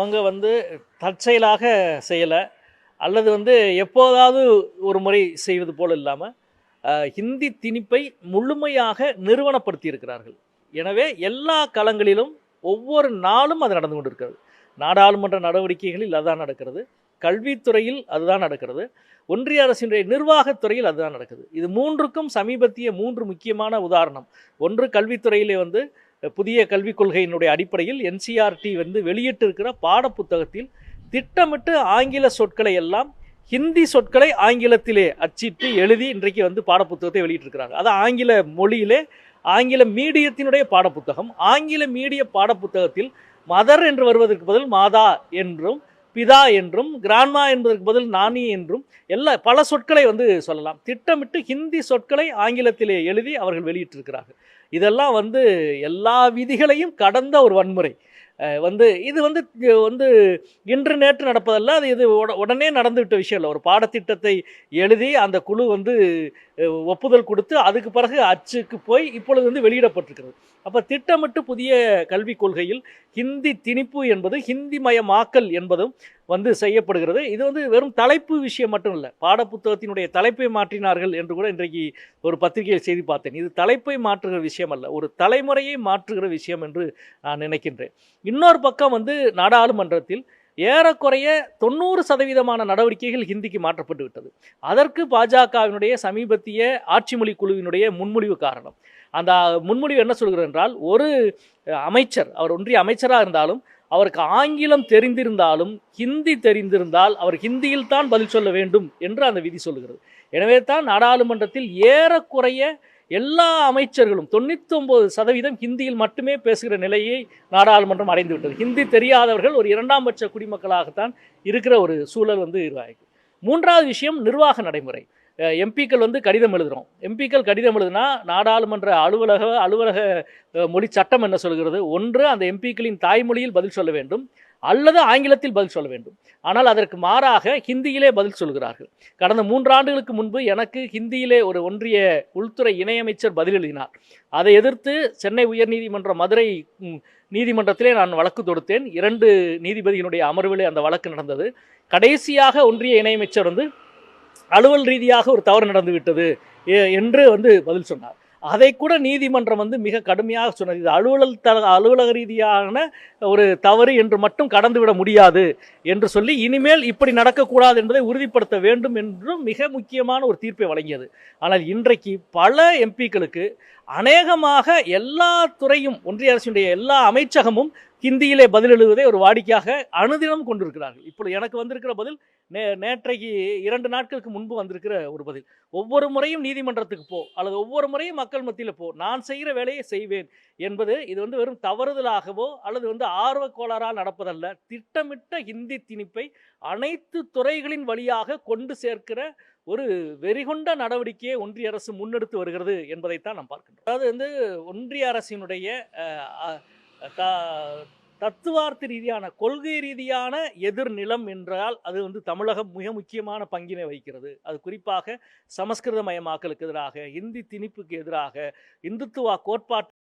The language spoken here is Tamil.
அவங்க வந்து தற்செயலாக செய்யலை. அல்லது வந்து எப்போதாவது ஒரு முறை செய்வது போல் இல்லாமல் ஹிந்தி திணிப்பை முழுமையாக நிறுவனப்படுத்தி இருக்கிறார்கள் எனவே எல்லா களங்களிலும் ஒவ்வொரு நாளும் அது நடந்து கொண்டிருக்கிறது. நாடாளுமன்ற நடவடிக்கைகளில் அதுதான் நடக்கிறது. கல்வித்துறையில் அதுதான் நடக்கிறது. ஒன்றிய அரசினுடைய நிர்வாகத்துறையில் அதுதான் நடக்குது. இது மூன்றுக்கும் சமீபத்திய மூன்று முக்கியமான உதாரணம். ஒன்று கல்வித்துறையிலே வந்து புதிய கல்விக் கொள்கையினுடைய அடிப்படையில் என்சிஆர்டி வந்து வெளியிட்டிருக்கிற பாடப்புத்தகத்தில் திட்டமிட்டு ஆங்கில சொற்களை எல்லாம் ஹிந்தி சொற்களை ஆங்கிலத்திலே அச்சிட்டு எழுதி இன்றைக்கு வந்து பாடப்புத்தகத்தை வெளியிட்டிருக்கிறாங்க. அது ஆங்கில மொழியிலே ஆங்கில மீடியத்தினுடைய பாடப்புத்தகம். ஆங்கில மீடிய பாடப்புத்தகத்தில் மதர் என்று வருவதற்கு பதில் மாதா என்றும் பிதா என்றும் கிராண்ட்மா என்பதற்கு பதில் நானி என்றும் எல்லா பல சொற்களை வந்து சொல்லலாம். திட்டமிட்டு ஹிந்தி சொற்களை ஆங்கிலத்திலே எழுதி அவர்கள் வெளியிட்டிருக்கிறார்கள். இதெல்லாம் வந்து எல்லா விதிகளையும் கடந்த ஒரு வன்முறை. வந்து இது வந்து வந்து இன்று நேற்று நடப்பதல்ல அது இது உட- உடனே நடந்துவிட்ட விஷயம் இல்லை. ஒரு பாடத்திட்டத்தை எழுதி அந்த குழு வந்து ஒப்புதல் கொடுத்து அதுக்கு பிறகு அச்சுக்கு போய் இப்பொழுது வந்து வெளியிடப்பட்டிருக்கிறது. அப்போ திட்டமிட்டு புதிய கல்விக் கொள்கையில் ஹிந்தி திணிப்பு என்பது ஹிந்தி மயமாக்கல் என்பதும் வந்து செய்யப்படுகிறது. இது வந்து வெறும் தலைப்பு விஷயம் மட்டும் இல்லை. பாடப்புத்தகத்தினுடைய தலைப்பை மாற்றினார்கள் என்று கூட இன்றைக்கு ஒரு பத்திரிகையில் செய்தி பார்த்தேன். இது தலைப்பை மாற்றுகிற விஷயம் அல்ல ஒரு தலைமுறையை மாற்றுகிற விஷயம் என்று நான் நினைக்கின்றேன். இன்னொரு பக்கம் வந்து நாடாளுமன்றத்தில் ஏறக்குறைய தொண்ணூறு சதவீதமான நடவடிக்கைகள் ஹிந்திக்கு மாற்றப்பட்டு விட்டது. அதற்கு பாஜகவினுடைய சமீபத்திய ஆட்சி மொழி குழுவினுடைய முன்மொழிவு காரணம். அந்த முன்மொழிவு என்ன சொல்கிறது என்றால் ஒரு அமைச்சர் அவர் ஒன்றிய அமைச்சராக இருந்தாலும் அவருக்கு ஆங்கிலம் தெரிந்திருந்தாலும் ஹிந்தி தெரிந்திருந்தால் அவர் ஹிந்தியில் தான் பதில் சொல்ல வேண்டும் என்று அந்த விதி சொல்லுகிறது. எனவே தான் நாடாளுமன்றத்தில் ஏறக்குறைய எல்லா அமைச்சர்களும் தொண்ணூத்தொம்பது சதவீதம் ஹிந்தியில் மட்டுமே பேசுகிற நிலையை நாடாளுமன்றம் அடைந்துவிட்டது. ஹிந்தி தெரியாதவர்கள் ஒரு இரண்டாம் பட்ச குடிமக்களாகத்தான் இருக்கிற ஒரு சூழல் வந்து உருவாயிருக்கு. மூன்றாவது விஷயம் நிர்வாக நடைமுறை. எம்பிக்கள் வந்து கடிதம் எழுதுகிறோம் எம்பிக்கள் கடிதம் எழுதுனா நாடாளுமன்ற அலுவலக அலுவலக மொழி சட்டம் என்ன சொல்கிறது? ஒன்று அந்த எம்பிக்களின் தாய்மொழியில் பதில் சொல்ல வேண்டும். அல்லது ஆங்கிலத்தில் பதில் சொல்ல வேண்டும். ஆனால் அதற்கு மாறாக ஹிந்தியிலே பதில் சொல்கிறார்கள். கடந்த மூன்று ஆண்டுகளுக்கு முன்பு எனக்கு ஹிந்தியிலே ஒரு ஒன்றிய உள்துறை இணையமைச்சர் பதில் எழுதினார். அதை எதிர்த்து சென்னை உயர்நீதிமன்ற மதுரை நீதிமன்றத்திலே நான் வழக்கு தொடுத்தேன். இரண்டு நீதிபதியினுடைய அமர்விலே அந்த வழக்கு நடந்தது. கடைசியாக ஒன்றிய இணையமைச்சர் வந்து அலுவல் ரீதியாக ஒரு தவறு நடந்துவிட்டது என்று வந்து பதில் சொன்னார். அதை கூட நீதிமன்றம் வந்து மிக கடுமையாக சொன்னது. இது அலுவலல் த அலுவலக ரீதியான ஒரு தவறு என்று மட்டும் கடந்துவிட முடியாது என்று சொல்லி இனிமேல் இப்படி நடக்கக்கூடாது என்பதை உறுதிப்படுத்த வேண்டும் என்றும் மிக முக்கியமான ஒரு தீர்ப்பை வழங்கியது. ஆனால் இன்றைக்கு பல எம்பிக்களுக்கு அநேகமாக எல்லா துறையும் ஒன்றிய அரசினுடைய எல்லா அமைச்சகமும் ஹிந்தியிலே பதில் எழுதுவதை ஒரு வாடிக்கையாக அனுதினம் கொண்டிருக்கிறார்கள். இப்பொழுது எனக்கு வந்திருக்கிற பதில் நே நேற்றைக்கு இரண்டு நாட்களுக்கு முன்பு வந்திருக்கிற ஒரு பதில். ஒவ்வொரு முறையும் நீதிமன்றத்துக்கு போ அல்லது ஒவ்வொரு முறையும் மக்கள் மத்தியில் போ நான் செய்கிற வேலையை செய்வேன் என்பது இது வந்து வெறும் தவறுதலாகவோ அல்லது வந்து ஆர்வ கோளாறால் நடப்பதல்ல. திட்டமிட்ட ஹிந்தி திணிப்பை அனைத்து துறைகளின் வழியாக கொண்டு சேர்க்கிற ஒரு வெறிகொண்ட நடவடிக்கையை ஒன்றிய அரசு முன்னெடுத்து வருகிறது என்பதைத்தான் நாம் பார்க்கின்றோம். அதாவது வந்து ஒன்றிய அரசினுடைய தத்துவார்த்த ரீதியான கொள்கை ரீதியான எதிர்நிலம் என்றால் அது வந்து தமிழகம் மிக முக்கியமான பங்கினை வகிக்கிறது. அது குறிப்பாக சமஸ்கிருத மயமாக்கலுக்கு எதிராக இந்தி திணிப்புக்கு எதிராக இந்துத்துவா கோட்பாட்டு